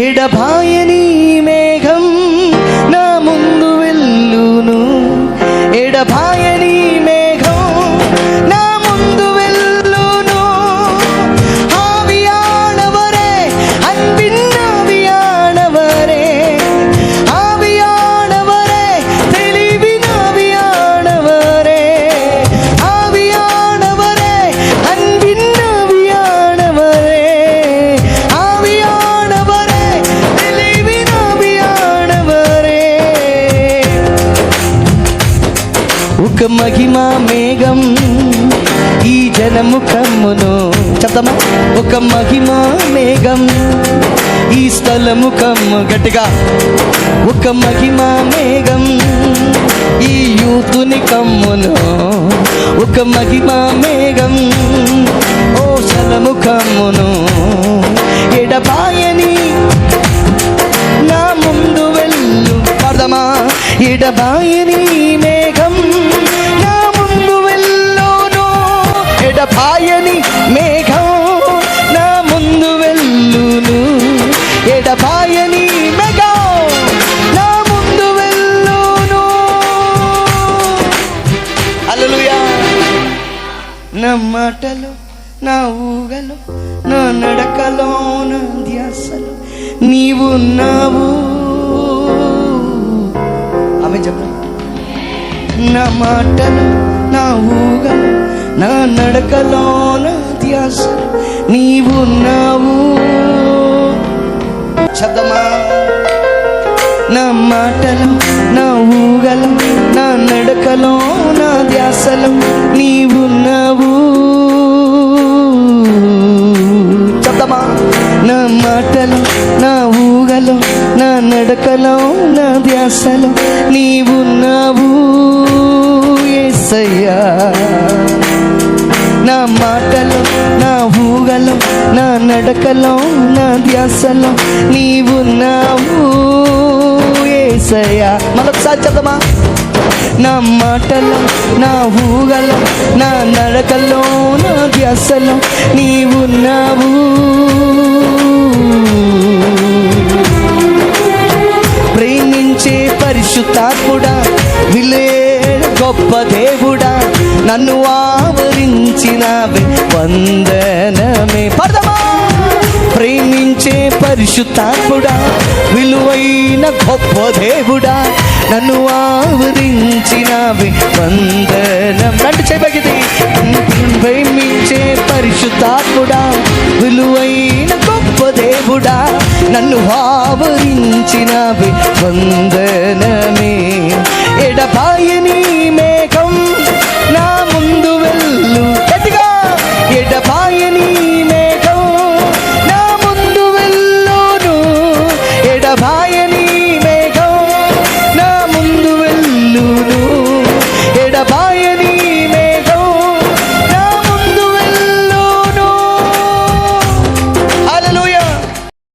ఎడబాయని మేఘం నా ముందు వెళ్ళును. ఎడబాయని ఒక మహిమా మేఘం ఈ జనము కమ్మును. చెప్తామా? ఒక మహిమా మేఘం ఈ స్థలము కమ్ము. గట్టిగా. ఒక మహిమా మేఘం ఈ యూతుని కమ్మును. ఒక మహిమా మేఘం ఓ స్థలము కమ్మును. ఎడబాయని నా ముందు వెళ్ళు. పడదమా? ఎడబాయని మేఘం ఎడపాయని మేఘం నా ముందు వెళ్ళును. ఎడపాయని మేఘం నా ముందు వెళ్ళును. హల్లెలూయా నా మాటలు నా ఊగలు నా నడకలో నా ధ్యాసలు నీవున్నావు ఆమె చెప్పు నా మాటలు నా ఊగలు నడకలోన ధ్యాస నీవున్నావు. శబ్దమా? నా మాటలు నా ఊగలు నా నడకలో నా ధ్యాసలు నీవున్నావు. చెప్తామా నా మాటలు నా ఊగలు నా నడకలో నా ధ్యాసలు నీవున్నావు. యేసయ్యా ఊగలు నా నడకలో నా ధ్యాసలో నీవున్నావు. ఏసయా మరొకసారి చెప్తామా నా మాటలో నా ఊగలో నా నడకలో నా ధ్యాసలో నీవున్నావు. ప్రేమించే పరిశుద్ధాత్ముడా విలే గొప్ప నన్ను ఆవరించినవే వందనమే. పడదమా ప్రేమించే పరిశుద్ధాత్ముడా విలువైన గొప్ప దేవుడా నన్ను ఆవరించినవే వందనం రండి చేయబగింది ప్రేమించే పరిశుద్ధాత్ముడా విలువైన గొప్ప దేవుడా నన్ను ఆవరించినవి వందనమే. ડબાય